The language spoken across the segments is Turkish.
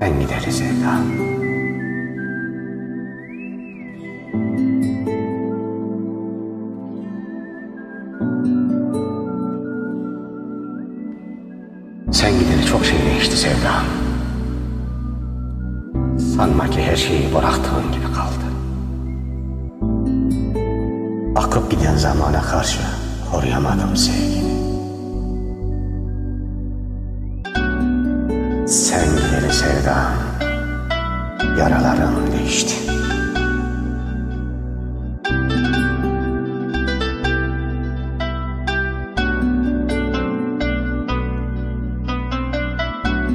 Sen gideli sevda. Sen gideli çok şey değişti sevda. Sanma ki her şeyi bıraktığın gibi kaldı. Akıp giden zamana karşı koruyamadım sevgini. Sen gideli sevda, yaralarım değişti.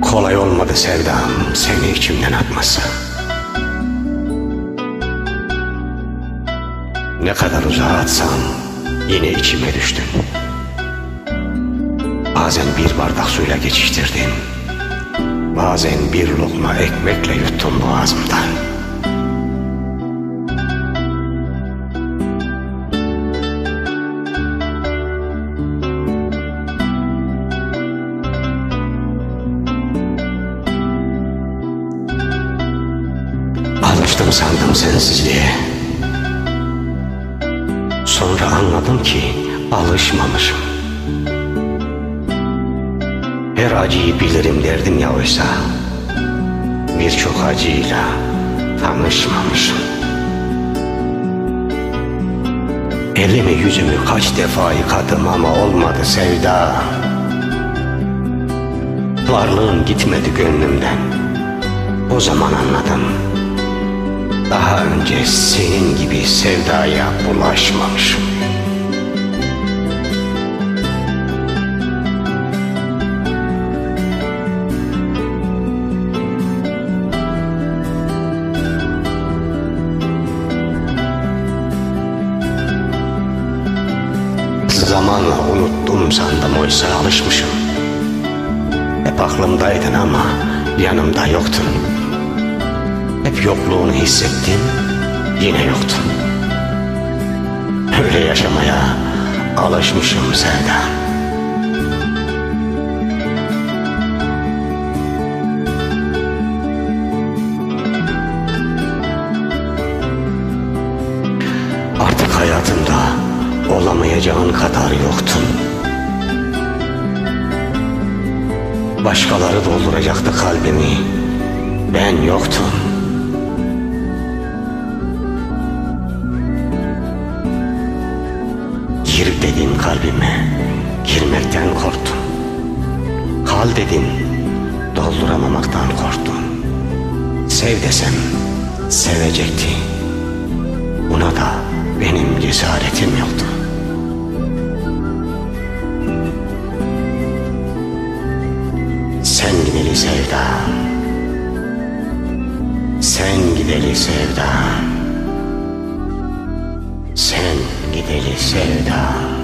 Kolay olmadı sevdam seni içimden atması. Ne kadar uzağa atsam yine içime düştün. Bazen bir bardak suyla geçiştirdin. Bazen bir lokma ekmekle yuttun boğazımdan. Alıştım sandım sensizliğe. Sonra anladım ki alışmamışım. Her acıyı bilirim derdim ya oysa. Birçok acıyla tanışmamışım. Elimi yüzümü kaç defa yıkadım ama olmadı sevda. Varlığın gitmedi gönlümden. O zaman anladım. Daha önce senin gibi sevdaya bulaşmamışım. Zamanla unuttum sandım oysa alışmışım. Hep aklımdaydın ama yanımda yoktun. Hep yokluğunu hissettim, yine yoktun. Öyle yaşamaya alışmışım Sevda. Olamayacağın kadar yoktun. Başkaları dolduracaktı kalbimi. Ben yoktum. Gir dedim kalbime, girmekten korktum. Kal dedim, dolduramamaktan korktum. Sev desem, sevecekti. Buna da benim cesaretim yoktu. Gideli sevda. Sen gideli sevda. Sen gideli sevda.